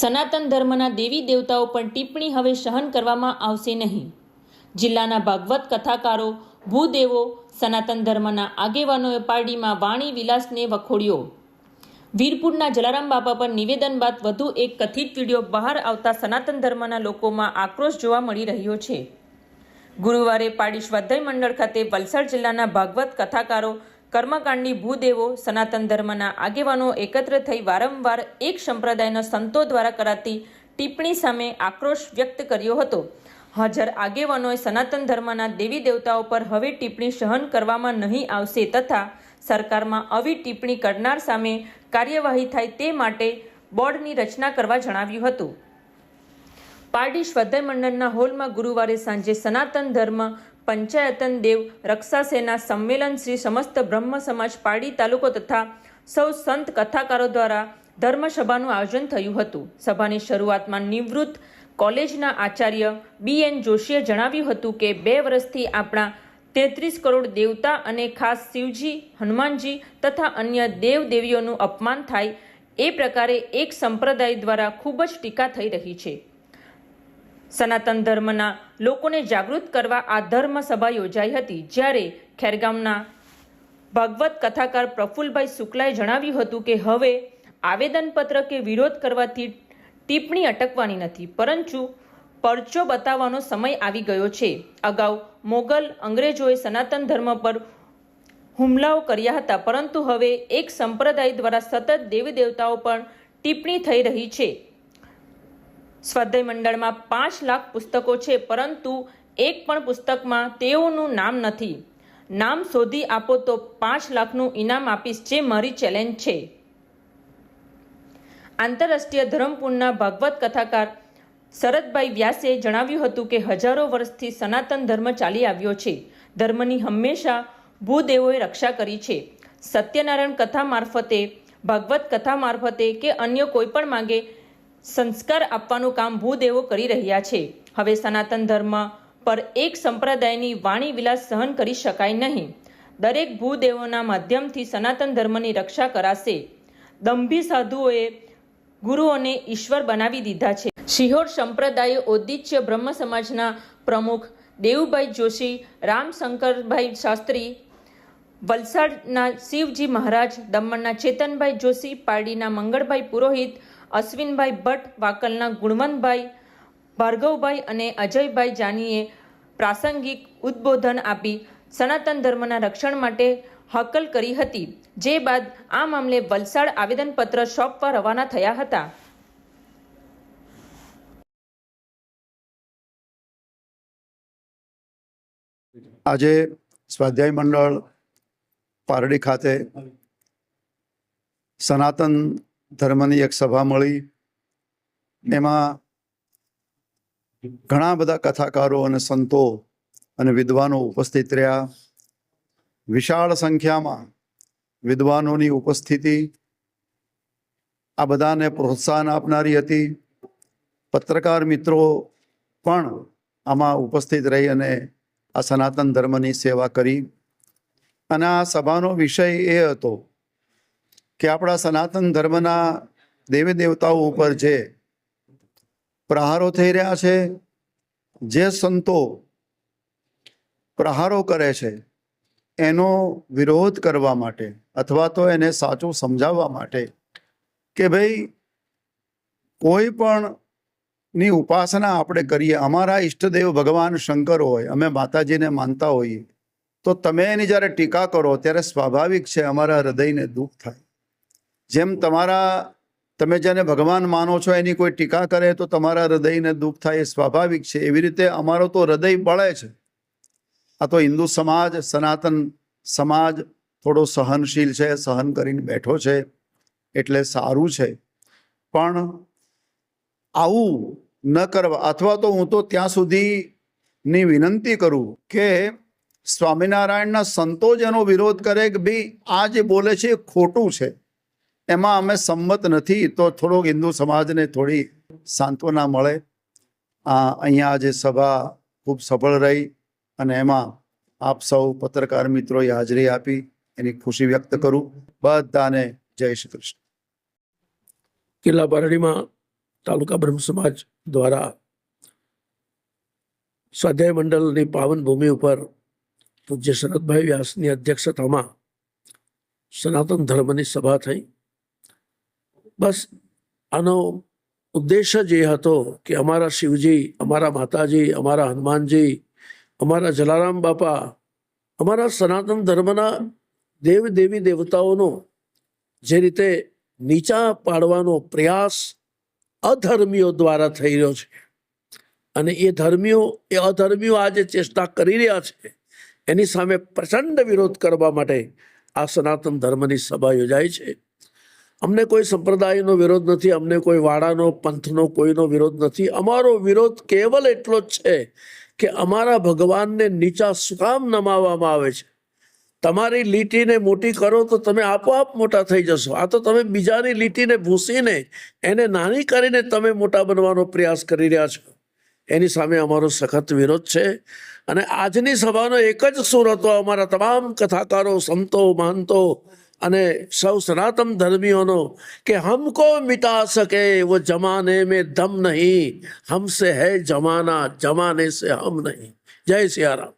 સનાતન ધર્મના દેવી દેવતાઓ પર ટિપ્પણી હવે સહન કરવામાં આવશે નહીં. જિલ્લાના ભાગવત કથાકારો, ભૂદેવો, સનાતન ધર્મના આગેવાનોએ પારડીમાં વાણી વિલાસને વખોડ્યો. વીરપુરના જલારામ બાપા પર નિવેદન બાદ વધુ એક કથિત વીડિયો બહાર આવતા સનાતન ધર્મના લોકોમાં આક્રોશ જોવા મળી રહ્યો છે. ગુરુવારે પાડી સ્વાધ્યાય મંડળ ખાતે વલસાડ જિલ્લાના ભાગવત કથાકારો કર્મકાંડી ભૂદેવો સનાતન ધર્મના આગેવાનો એકત્ર થઈ વારંવાર એક સંપ્રદાયના સંતો દ્વારા કરાતી ટિપ્પણી સામે આક્રોશ વ્યક્ત કર્યો હતો. હાજર આગેવાનોએ સનાતન ધર્મના દેવી દેવતાઓ પર હવે ટિપ્પણી સહન કરવામાં નહીં આવશે તથા સરકારમાં આવી ટિપ્પણી કરનાર સામે કાર્યવાહી થાય તે માટે બોર્ડની રચના કરવા જણાવ્યું હતું. પારડી સ્વાધ્યાય મંડળના હોલમાં ગુરુવારે સાંજે સનાતન ધર્મ પંચાયતન દેવ રક્ષા સેના સંમેલન શ્રી સમસ્ત બ્રહ્મ સમાજ પાડી તાલુકો તથા સૌ સંત કથાકારો દ્વારા ધર્મસભાનું આયોજન થયું હતું. સભાની શરૂઆતમાં નિવૃત્ત કોલેજના આચાર્ય બી એન જોશીએ જણાવ્યું હતું કે બે વર્ષથી આપણા તેત્રીસ કરોડ દેવતા અને ખાસ શિવજી, હનુમાનજી તથા અન્ય દેવ દેવીઓનું અપમાન થાય એ પ્રકારે એક સંપ્રદાય દ્વારા ખૂબ જ ટીકા થઈ રહી છે. સનાતન ધર્મના લોકોને જાગૃત કરવા આ ધર્મ સભા યોજાઈ હતી, જ્યારે ખેરગામના ભાગવત કથાકાર પ્રફુલભાઈ શુક્લાએ જણાવ્યું હતું કે હવે આવેદનપત્ર કે વિરોધ કરવાથી ટિપ્પણી અટકવાની નથી, પરંતુ પરચો બતાવવાનો સમય આવી ગયો છે. અગાઉ મોગલ અંગ્રેજોએ સનાતન ધર્મ પર હુમલાઓ કર્યા હતા, પરંતુ હવે એક સંપ્રદાય દ્વારા સતત દેવી દેવતાઓ પર ટિપ્પણી થઈ રહી છે. સ્વાધ્યાય મંડળમાં પાંચ લાખ પુસ્તકો છે, પરંતુ એક પણ પુસ્તકમાં તેઓનું નામ નથી. નામ શોધી આપો તો પાંચ લાખનું ઇનામ આપીશ, જે મારી ચેલેન્જ છે. આંતરરાષ્ટ્રીય ધરમપુરના ભાગવત કથાકાર શરદભાઈ વ્યાસે જણાવ્યું હતું કે હજારો વર્ષથી સનાતન ધર્મ ચાલી આવ્યો છે. ધર્મની હંમેશા ભૂદેવોએ રક્ષા કરી છે. સત્યનારાયણ કથા મારફતે, ભાગવત કથા મારફતે કે અન્ય કોઈ પણ માગે સંસ્કાર આપવાનું કામ ભૂદેવો કરી રહ્યા છે. હવે સનાતન ધર્મ પર એક સંપ્રદાયની વાણી વિલાસ સહન કરી શકાય નહીં. દરેક ભૂદેવોના માધ્યમથી સનાતન ધર્મની રક્ષા કરાશે. દંભી સાધુઓએ ગુરુઓને ઈશ્વર બનાવી દીધા છે. શિહોર સંપ્રદાય ઔદિત્ય બ્રહ્મ સમાજના પ્રમુખ દેવુભાઈ જોશી, રામશંકરભાઈ શાસ્ત્રી, વલસાડના શિવજી મહારાજ, દમણના ચેતનભાઈ જોશી, પારડીના મંગળભાઈ પુરોહિત અશ્વિનભાઈ ભટ્ટ, વાકલના ગુણવંતભાઈ ભાર્ગવભાઈ અને અજયભાઈ જાનીએ પ્રાસંગિક ઉદ્બોધન આપી સનાતન ધર્મના રક્ષણ માટે હકલ કરી હતી. જે બાદ આ મામલે વલસાડ આવેદનપત્ર સોંપવા રવાના થયા હતા. આજે સ્વાધ્યાય મંડળ પારડી ખાતે સનાતન ધર્મની એક સભા મળી. એમાં ઘણા બધા કથાકારો અને સંતો અને વિદ્વાનો ઉપસ્થિત રહ્યા. વિશાળ સંખ્યામાં વિદ્વાનોની ઉપસ્થિતિ આ બધાને પ્રોત્સાહન આપનારી હતી. પત્રકાર મિત્રો પણ આમાં ઉપસ્થિત રહી અને આ સનાતન ધર્મની સેવા કરી. અને આ સભાનો વિષય એ હતો કે આપણા સનાતન ધર્મના દેવી દેવતાઓ ઉપર જે પ્રહારો થઈ રહ્યા છે, જે સંતો પ્રહારો કરે છે, એનો વિરોધ કરવા માટે અથવા તો એને સાચું સમજાવવા માટે કે ભાઈ કોઈ પણ ની ઉપાસના આપણે કરીએ, અમારા ઈષ્ટદેવ ભગવાન શંકર હોય, અમે માતાજીને માનતા હોઈએ, તો તમે એની જ્યારે ટીકા કરો ત્યારે સ્વાભાવિક છે અમારા હૃદયને દુઃખ થાય. જેમ તમારા, તમે જેને ભગવાન માનો છો, એની કોઈ ટીકા કરે તો તમારા હૃદયને દુઃખ થાય એ સ્વાભાવિક છે. એવી રીતે અમારો તો હૃદય બળે છે. આ તો હિન્દુ સમાજ, સનાતન સમાજ થોડો સહનશીલ છે, સહન કરીને બેઠો છે, એટલે સારું છે. પણ આવું ન કરવા અથવા તો હું તો ત્યાં સુધીની વિનંતી કરું કે સ્વામિનારાયણના સંતો એનો વિરોધ કરે કે ભાઈ આ જે બોલે છે એ ખોટું છે. એમાં અમે સંમત નથી, તો થોડોક હિન્દુ સમાજને થોડી સાંત્વના મળે. આ અહીંયા આજે સભા ખૂબ સફળ રહી અને એમાં આપ સૌ પત્રકાર મિત્રોએ હાજરી આપી, એની ખુશી વ્યક્ત કરું. બધાને જય શ્રી કૃષ્ણ. કિલ્લા બારડીમાં તાલુકા બ્રહ્મ સમાજ દ્વારા સ્વાધ્યાય મંડળની પાવન ભૂમિ ઉપર પૂજ્ય શરદભાઈ વ્યાસની અધ્યક્ષતામાં સનાતન ધર્મની સભા થઈ. બસ આનો ઉદ્દેશ જ એ હતો કે અમારા શિવજી, અમારા માતાજી, અમારા હનુમાનજી, અમારા જલારામ બાપા, અમારા સનાતન ધર્મના દેવ દેવી દેવતાઓનો જે રીતે નીચા પાડવાનો પ્રયાસ અધર્મીઓ દ્વારા થઈ રહ્યો છે. અને એ ધર્મીઓ, એ અધર્મીઓ આજે ચેષ્ટા કરી રહ્યા છે, એની સામે પ્રચંડ વિરોધ કરવા માટે આ સનાતન ધર્મની સભા યોજાય છે. અમને કોઈ સંપ્રદાયનો વિરોધ નથી, અમને કોઈ વાડાનો, પંથનો, કોઈનો વિરોધ નથી. અમારો વિરોધ કેવલ એટલો જ છે કે અમારા ભગવાનને નીચા સુકામ નમાવવામાં આવે છે. તમારી લીટીને મોટી કરો તો તમે આપોઆપ મોટા થઈ જશો. આ તો તમે બીજાની લીટીને ભૂસીને એને નાની કરીને તમે મોટા બનવાનો પ્રયાસ કરી રહ્યા છો. એની સામે અમારો સખત વિરોધ છે. અને આજની સભાનો એક જ સુર હતો અમારા તમામ કથાકારો, સંતો, મહંતો અને સૌ સનાતન ધર્મિયોનો કે હમકો મિટા સકે વો જમાને મેં દમ નહીં. હમસે હૈ જમાના, જમાને સે હમ નહીં. જય સિયારામ.